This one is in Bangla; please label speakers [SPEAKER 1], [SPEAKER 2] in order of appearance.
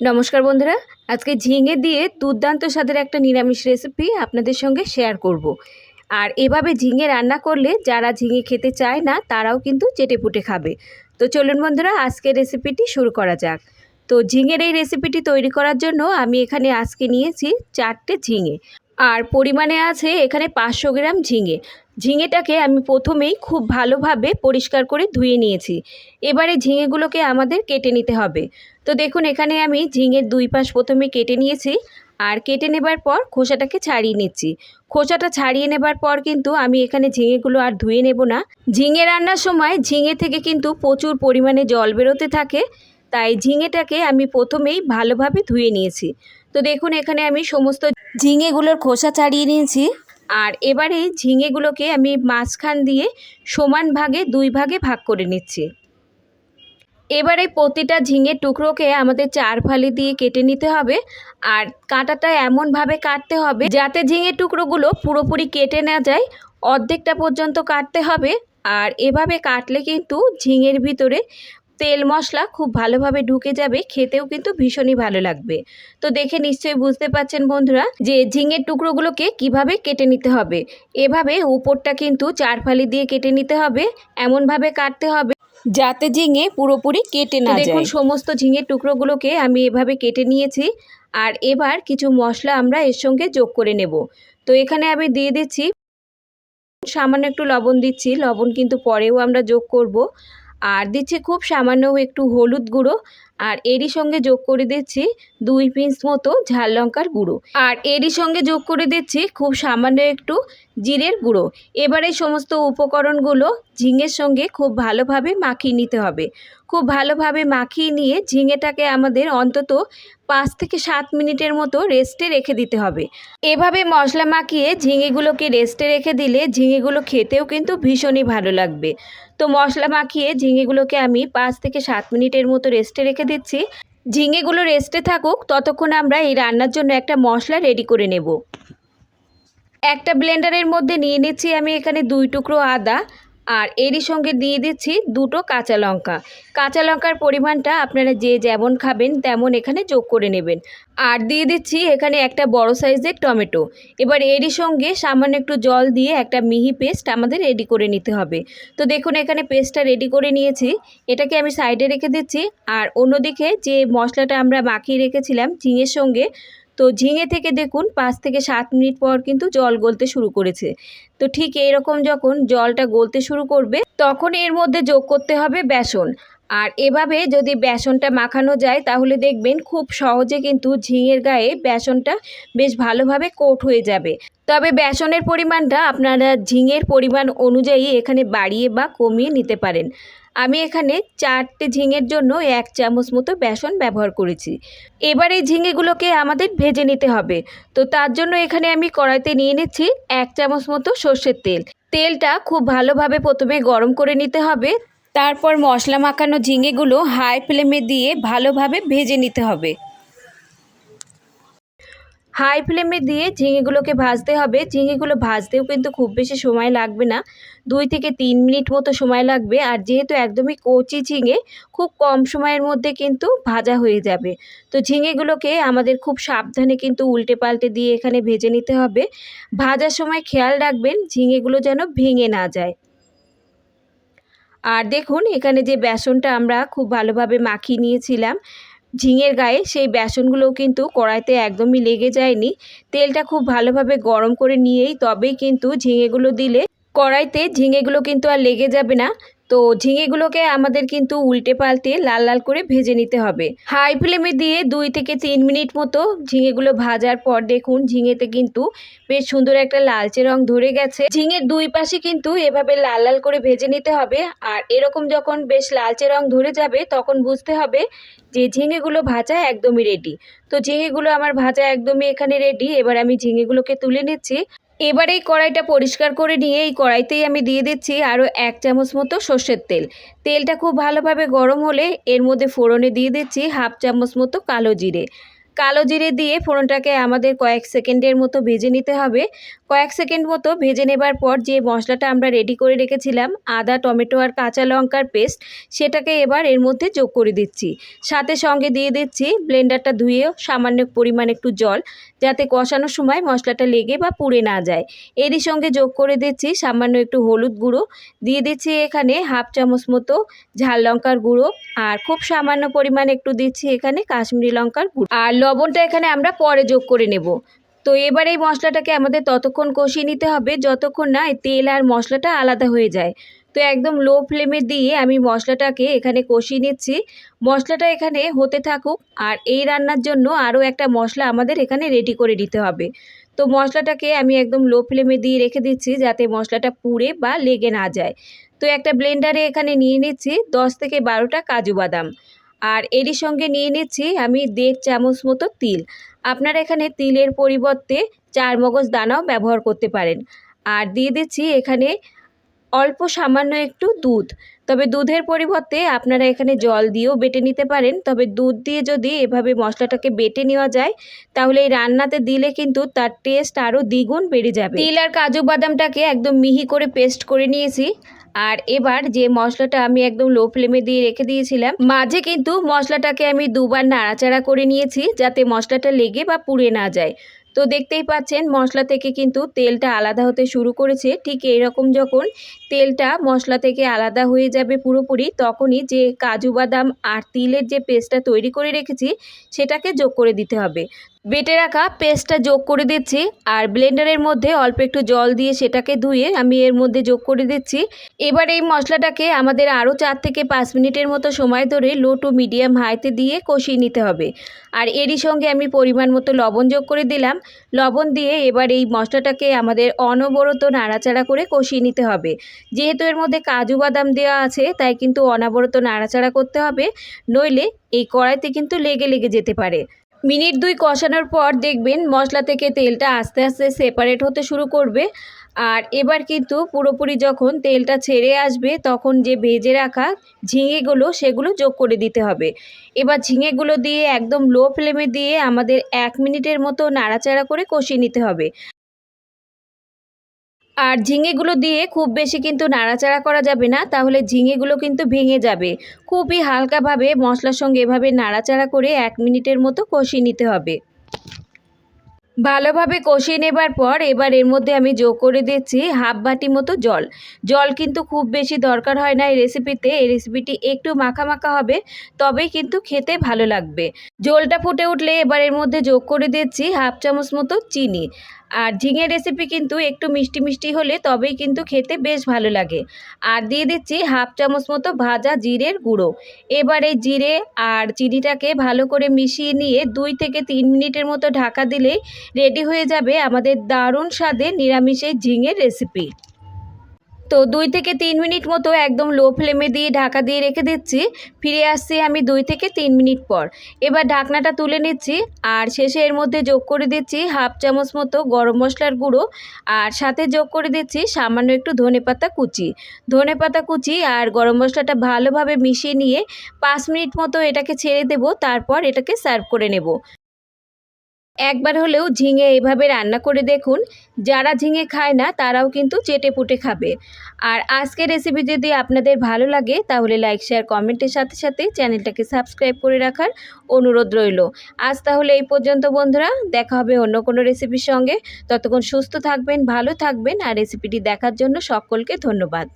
[SPEAKER 1] নমস্কার বন্ধুরা, আজকে ঝিঙে দিয়ে দুর্দান্ত স্বাদের একটা নিরামিষ রেসিপি আপনাদের সঙ্গে শেয়ার করব। আর এভাবে ঝিঙে রান্না করলে যারা ঝিঙে খেতে চায় না, তারাও কিন্তু চেটেপুটে খাবে। তো চলুন বন্ধুরা, আজকের রেসিপিটি শুরু করা যাক। তো ঝিঙের এই রেসিপিটি তৈরি করার জন্য আমি এখানে আজকে নিয়েছি চারটে ঝিঙে। আর পরিমাণে আছে এখানে পাঁচশো গ্রাম ঝিঙে। ঝিঙেটাকে আমি প্রথমেই খুব ভালোভাবে পরিষ্কার করে ধুয়ে নিয়েছি। এবারে ঝিঙেগুলোকে আমাদের কেটে নিতে হবে। তো দেখুন, এখানে আমি ঝিঙের দুই পাশ প্রথমে কেটে নিয়েছি আর কেটে নেবার পর খোসাটাকে ছাড়িয়ে নিচ্ছি। খোসাটা ছাড়িয়ে নেবার পর কিন্তু আমি এখানে ঝিঙেগুলো আর ধুয়ে নেব না। ঝিঙে রান্নার সময় ঝিঙে থেকে কিন্তু প্রচুর পরিমাণে জল বেরোতে থাকে, তাই ঝিঙেটাকে আমি প্রথমেই ভালোভাবে ধুয়ে নিয়েছি। তো দেখুন, এখানে আমি সমস্ত ঝিঙেগুলোর খোসা ছাড়িয়ে নিয়েছি। আর এবারে ঝিঙেগুলোকে আমি মাঝখান দিয়ে সমান ভাগে, দুই ভাগে ভাগ করে নিচ্ছি। এবারে প্রতিটা ঝিঙে টুকরোকে আমাদের চার ফালি দিয়ে কেটে নিতে হবে আর কাঁটাটা এমনভাবে কাটতে হবে যাতে ঝিঙে টুকরোগুলো পুরোপুরি কেটে না যায়, অর্ধেকটা পর্যন্ত কাটতে হবে। আর এভাবে কাটলে কিন্তু ঝিঙের ভিতরে তেল মশলা খুব ভালোভাবে ঢুকে যাবে খেতেও কিন্তু ভীষণই ভালো লাগবে। তো দেখে নিশ্চয়ই বুঝতে পারছেন বন্ধুরা যে ঝিঙের টুকরোগুলোকে কীভাবে কেটে নিতে হবে। এভাবে উপরটা কিন্তু চার ফালি দিয়ে কেটে নিতে হবে এমনভাবে কাটতে হবে যাতে ঝিঙে পুরোপুরি কেটে না দেখুন সমস্ত ঝিঙের টুকরোগুলোকে আমি এভাবে কেটে নিয়েছি। আর এবার কিছু মশলা আমরা এর সঙ্গে যোগ করে নেব। তো এখানে আমি দিয়ে দিচ্ছি সামান্য একটু লবণ দিচ্ছি। লবণ কিন্তু পরেও আমরা যোগ করব। আর দিচ্ছি খুব সামান্য একটু হলুদ গুঁড়ো, আর এরই সঙ্গে যোগ করে দিচ্ছি দুই পিস মতো ঝাল লঙ্কার গুঁড়ো। আর এরই সঙ্গে যোগ করে দিচ্ছি খুব সামান্য একটু জিরের গুঁড়ো। এবারে সমস্ত উপকরণগুলো ঝিঙের সঙ্গে খুব ভালোভাবে মাখিয়ে নিতে হবে। খুব ভালোভাবে মাখিয়ে নিয়ে ঝিঙেটাকে আমাদের অন্তত পাঁচ থেকে সাত মিনিটের মতো রেস্টে রেখে দিতে হবে। এভাবে মশলা মাখিয়ে ঝিঙেগুলোকে রেস্টে রেখে দিলে ঝিঙেগুলো খেতেও কিন্তু ভীষণই ভালো লাগবে। তো মশলা মাখিয়ে ঝিঙেগুলোকে আমি পাঁচ থেকে সাত মিনিটের মতো রেস্টে রেখে দিচ্ছি। ঝিঙেগুলো রেস্টে থাকুক, ততক্ষণ আমরা এই রান্নার জন্য একটা মশলা রেডি করে নেব। একটা ব্লেন্ডারের মধ্যে নিয়ে নিচ্ছি আমি এখানে দুই টুকরো আদা, আর এরই সঙ্গে দিয়ে দিচ্ছি দুটো কাঁচা লঙ্কা। কাঁচা লঙ্কার পরিমাণটা আপনারা যে যেমন খাবেন তেমন এখানে যোগ করে নেবেন। আর দিয়ে দিচ্ছি এখানে একটা বড় সাইজের টমেটো। এবার এরই সঙ্গে সামান্য একটু জল দিয়ে একটা মিহি পেস্ট আমাদের রেডি করে নিতে হবে। তো দেখুন এখানে পেস্টটা রেডি করে নিয়েছি। এটাকে আমি সাইডে রেখে দিচ্ছি। আর অন্যদিকে যে মশলাটা আমরা মাখিয়ে রেখেছিলাম ঝিঙের সঙ্গে তো ঝিঙে থেকে দেখুন পাঁচ থেকে সাত মিনিট পর কিন্তু জল গলতে শুরু করেছে। তো ঠিক এইরকম যখন জলটা গলতে শুরু করবে, তখন এর মধ্যে যোগ করতে হবে বেসন। আর এভাবে যদি বেসনটা মাখানো যায়, তাহলে দেখবেন খুব সহজে কিন্তু ঝিঙের গায়ে বেসনটা বেশ ভালোভাবে কোট হয়ে যাবে। তবে বেসনের পরিমাণটা আপনারা ঝিঙের পরিমাণ অনুযায়ী এখানে বাড়িয়ে বা কমিয়ে নিতে পারেন। আমি এখানে চারটে ঝিঙের জন্য এক চামচ মতো বেসন ব্যবহার করেছি। এবার এই ঝিঙেগুলোকে আমাদের ভেজে নিতে হবে। তো তার জন্য এখানে আমি কড়াইতে নিয়ে নিচ্ছি এক চামচ মতো সর্ষের তেল। তেলটা খুব ভালোভাবে প্রথমে গরম করে নিতে হবে। তারপর মশলা মাখানো ঝিঙেগুলো হাই ফ্লেমে দিয়ে ভালোভাবে ভেজে নিতে হবে। হাই ফ্লেমে দিয়ে ঝিঙেগুলোকে ভাজতে হবে। ঝিঙেগুলো ভাজতেও কিন্তু খুব বেশি সময় লাগবে না। দুই থেকে তিন মিনিট মতো সময় লাগবে। আর যেহেতু একদমই কচি ঝিঙে, খুব কম সময়ের মধ্যে কিন্তু ভাজা হয়ে যাবে। তো ঝিঙেগুলোকে আমাদের খুব সাবধানে কিন্তু উল্টে পাল্টে দিয়ে এখানে ভেজে নিতে হবে। ভাজার সময় খেয়াল রাখবেন, ঝিঙেগুলো যেন ভেঙে না যায়। আর দেখুন, এখানে যে বেসনটা আমরা খুব ভালোভাবে মাখিয়ে নিয়েছিলাম, ঝিঙের গায়ে, সেই বেসনগুলোও কিন্তু কড়াইতে একদমই লেগে যায়নি। তেলটা খুব ভালোভাবে গরম করে নিয়েই তবেই কিন্তু ঝিঙেগুলো দিলে কড়াইতে ঝিঙেগুলো কিন্তু আর লেগে যাবে না। তো ঝিঙেগুলোকে আমাদের কিন্তু উল্টে পাল্টে লাল লাল করে ভেজে নিতে হবে। হাই ফ্লেমে দিয়ে দুই থেকে তিন মিনিট মতো ঝিঙেগুলো ভাজার পর দেখুন ঝিঙেতে কিন্তু বেশ সুন্দর একটা লালচে রং ধরে গেছে। ঝিঙের দুই পাশে কিন্তু এভাবে লাল লাল করে ভেজে নিতে হবে আর এরকম যখন বেশ লালচে রং ধরে যাবে তখন বুঝতে হবে যে ঝিঙেগুলো ভাজা একদমই রেডি তো ঝিঙেগুলো আমার ভাজা একদমই এখানে রেডি এবার আমি ঝিঙেগুলোকে তুলে নিচ্ছি। এবার এই কড়াইটা পরিষ্কার করে নিয়ে এই কড়াইতেই আমি দিয়ে দিচ্ছি আরও এক চামচ মতো সর্ষের তেল। তেলটা খুব ভালোভাবে গরম হলে এর মধ্যে ফোড়নে দিয়ে দিচ্ছি হাফ চামচ মতো কালো জিরে। কালো জিরে দিয়ে ফোড়নটাকে আমাদের কয়েক সেকেন্ডের মতো ভেজে নিতে হবে। কয়েক সেকেন্ড মতো ভেজে নেবার পর যে মশলাটা আমরা রেডি করে রেখেছিলাম, আদা, টমেটো আর কাঁচা লঙ্কার পেস্ট সেটাকে এবার এর মধ্যে যোগ করে দিচ্ছি। সাথে সঙ্গে দিয়ে দিচ্ছি ব্লেন্ডারটা ধুয়ে সামান্য পরিমাণ একটু জল, যাতে কষানোর সময় মশলাটা লেগে বা পুড়ে না যায়। এরই সঙ্গে যোগ করে দিচ্ছি সামান্য একটু হলুদ গুঁড়ো। দিয়ে দিচ্ছি এখানে হাফ চামচ মতো ঝাল লঙ্কার গুঁড়ো, আর খুব সামান্য পরিমাণ একটু দিচ্ছি এখানে কাশ্মীরি লঙ্কার গুঁড়ো। আর লবণটা এখানে আমরা পরে যোগ করে নেব। তো এবার এই মশলাটাকে আমাদের ততক্ষণ কষিয়ে নিতে হবে, যতক্ষণ না তেল আর মশলাটা আলাদা হয়ে যায়। তো একদম লো ফ্লেমে দিয়ে আমি মশলাটাকে এখানে কষিয়ে নিচ্ছি। মশলাটা এখানে হতে থাকুক আর এই রান্নার জন্য আরও একটা মশলা আমাদের এখানে রেডি করে নিতে হবে। তো মশলাটাকে আমি একদম লো ফ্লেমে দিয়ে রেখে দিচ্ছি যাতে মশলাটা পুড়ে বা লেগে না যায়। তো একটা ব্লেন্ডারে এখানে নিয়ে নিচ্ছি দশ থেকে বারোটা কাজু বাদাম। আর এরই সঙ্গে নিয়ে নিচ্ছি আমি দেড় চামচ মতো তিল। আপনারা এখানে তিলের পরিবর্তে চার মগজ দানাও ব্যবহার করতে পারেন। আর দিয়ে দিচ্ছি এখানে অল্প সামান্য একটু দুধ। তবে দুধের পরিবর্তে আপনারা এখানে জল দিয়েও বেটে নিতে পারেন। তবে দুধ দিয়ে যদি এভাবে মশলাটাকে বেটে নেওয়া যায়, তাহলে এই রান্নাতে দিলে কিন্তু তার টেস্ট আরও দ্বিগুণ বেড়ে যাবে। তিল আর কাজু বাদামটাকে একদম মিহি করে পেস্ট করে নিয়েছি। আর এবার যে মশলাটা আমি একদম লো ফ্লেমে দিয়ে রেখে দিয়েছিলাম, মাঝে কিন্তু মশলাটাকে আমি দুবার নাড়াচাড়া করে নিয়েছি যাতে মশলাটা লেগে বা পুড়ে না যায়। তো দেখতেই পাচ্ছেন, মশলা থেকে কিন্তু তেলটা আলাদা হতে শুরু করেছে। ঠিক এইরকম যখন তেলটা মশলা থেকে আলাদা হয়ে যাবে পুরোপুরি, তখনই যে কাজু বাদাম আর তিলের যে পেস্টটা তৈরি করে রেখেছি, সেটাকে যোগ করে দিতে হবে। বেটে রাখা পেস্টটা যোগ করে দিচ্ছি, আর ব্লেন্ডারের মধ্যে অল্প একটু জল দিয়ে সেটাকে ধুয়ে আমি এর মধ্যে যোগ করে দিচ্ছি। এবার এই মশলাটাকে আমাদের আরও চার থেকে পাঁচ মিনিটের মতো সময় ধরে লো টু মিডিয়াম হাইতে দিয়ে কষিয়ে নিতে হবে। আর এরই সঙ্গে আমি পরিমাণ মতো লবণ যোগ করে দিলাম। লবণ দিয়ে এবার এই মশলাটাকে আমাদের অনবরত নাড়াচাড়া করে কষিয়ে নিতে হবে। যেহেতু এর মধ্যে কাজু বাদাম দেওয়া আছে, তাই কিন্তু অনবরত নাড়াচাড়া করতে হবে, নইলে এই কড়াইতে কিন্তু লেগে লেগে যেতে পারে। মিনিট দুই কষানোর পর দেখবেন মশলা থেকে তেলটা আস্তে আস্তে সেপারেট হতে শুরু করবে। আর এবার কিন্তু পুরোপুরি যখন তেলটা ছেড়ে আসবে, তখন যে ভেজে রাখা ঝিঙেগুলো, সেগুলো যোগ করে দিতে হবে। এবার ঝিঙেগুলো দিয়ে একদম লো ফ্লেমে দিয়ে আমাদের এক মিনিটের মতো নাড়াচাড়া করে কষিয়ে নিতে হবে। আর ঝিঙেগুলো দিয়ে খুব বেশি কিন্তু নাড়াচাড়া করা যাবে না, তাহলে ঝিঙেগুলো কিন্তু ভেঙে যাবে। খুবই হালকাভাবে মশলার সঙ্গে এভাবে নাড়াচাড়া করে এক মিনিটের মতো কষিয়ে নিতে হবে। ভালোভাবে কষিয়ে নেবার পর এবার এর মধ্যে আমি যোগ করে দিচ্ছি হাফ বাটি মতো জল। জল কিন্তু খুব বেশি দরকার হয় না এই রেসিপিতে এই রেসিপিটি একটু মাখা মাখা হবে তবেই কিন্তু খেতে ভালো লাগবে। জলটা ফুটে উঠলে এবার এর মধ্যে যোগ করে দিচ্ছি হাফ চামচ মতো চিনি। আর ঝিঙের রেসিপি কিন্তু একটু মিষ্টি মিষ্টি হলে তবেই কিন্তু খেতে বেশ ভালো লাগে। আর দিয়ে দিচ্ছি হাফ চামচ মতো ভাজা জিরের গুঁড়ো। এবার এই জিরে আর চিনিটাকে ভালো করে মিশিয়ে নিয়ে দুই থেকে তিন মিনিটের মতো ঢাকা দিলেই রেডি হয়ে যাবে আমাদের দারুণ স্বাদে নিরামিষের ঝিঙের রেসিপি তো দুই থেকে তিন মিনিট মতো একদম লো ফ্লেমে দিয়ে ঢাকা দিয়ে রেখে দিচ্ছি। ফিরে আসছি আমি দুই থেকে তিন মিনিট পর। এবার ঢাকনাটা তুলে নিচ্ছি আর শেষে এর মধ্যে যোগ করে দিচ্ছি হাফ চামচ মতো গরম মশলার গুঁড়ো আর সাথে যোগ করে দিচ্ছি সামান্য একটু ধনে পাতা কুচি। ধনে পাতা কুচি আর গরম মশলাটা ভালোভাবে মিশিয়ে নিয়ে পাঁচ মিনিট মতো এটাকে ছেড়ে দেব, তারপর এটাকে সার্ভ করে নেব। একবার হলেও ঝিঙে এইভাবে রান্না করে দেখুন। যারা ঝিঙে খায় না, তারাও কিন্তু চেটে পুটে খাবে। আর আজকের রেসিপি যদি আপনাদের ভালো লাগে, তাহলে লাইক শেয়ার কমেন্টের সাথে সাথে চ্যানেলটাকে সাবস্ক্রাইব করে রাখার অনুরোধ রইল। আজ তাহলে এই পর্যন্ত বন্ধুরা, দেখা হবে অন্য কোনো রেসিপির সঙ্গে। ততক্ষণ সুস্থ থাকবেন, ভালো থাকবেন, আর রেসিপিটি দেখার জন্য সকলকে ধন্যবাদ।